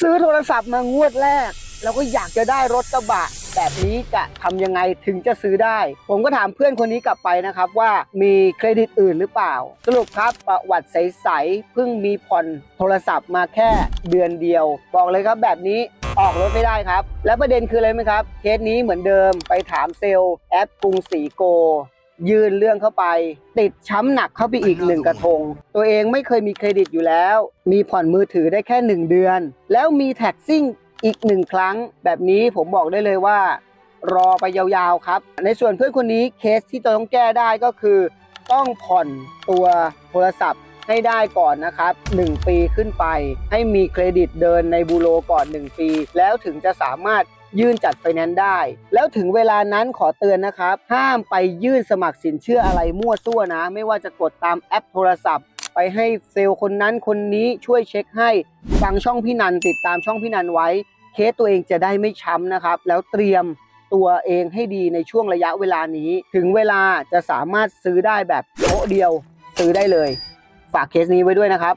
ซื้อโทรศัพท์มางวดแรก แล้วก็อยากจะได้รถกระบะ แบบนี้จะทำยังไงถึงจะซื้อได้ ผมก็ถามเพื่อนคนนี้กลับไปนะครับว่ามีเครดิตอื่นหรือเปล่า สรุปครับประวัติใสๆเพิ่งมีผ่อนโทรศัพท์มาแค่เดือนเดียว บอกเลยครับแบบนี้ออกรถไม่ได้ครับ และประเด็นคืออะไรไหมครับเคสนี้เหมือนเดิมไปถามเซลล์แอปกรุงศรีโก ยื่นเรื่องเข้าไป ติดช้ำหนักเข้าไปอีกหนึ่งกระทง ตัวเองไม่เคยมีเครดิตอยู่แล้ว มีผ่อนมือถือได้แค่ 1 เดือน แล้วมีแท็กซิ่งอีกหนึ่งครั้ง แบบนี้ผมบอกได้เลยว่า รอไปยาวๆครับ ในส่วนเพื่อนคนนี้เคสที่จะต้องแก้ได้ก็คือ ต้องผ่อนตัวโทรศัพท์ให้ได้ก่อนนะครับ 1 ปีขึ้นไป ให้มีเครดิตเดินในบูโรก่อน 1 ปี แล้วถึงจะสามารถ ยื่นจัดไฟแนนซ์ได้ แล้วถึงเวลานั้นขอเตือนนะครับ ห้ามไปยื่นสมัครสินเชื่ออะไรมั่วซั่วนะ ไม่ว่าจะกดตามแอปโทรศัพท์ ไปให้เซลล์คนนั้นคนนี้ช่วยเช็คให้ฟังช่องพี่นันติดตามช่องพี่นันไว้ เคสตัวเองจะได้ไม่ช้ำนะครับ แล้วเตรียมตัวเองให้ดีในช่วงระยะเวลานี้ ถึงเวลาจะสามารถซื้อได้แบบโต๊ะเดียวซื้อได้เลย ฝากเคสนี้ไว้ด้วยนะครับ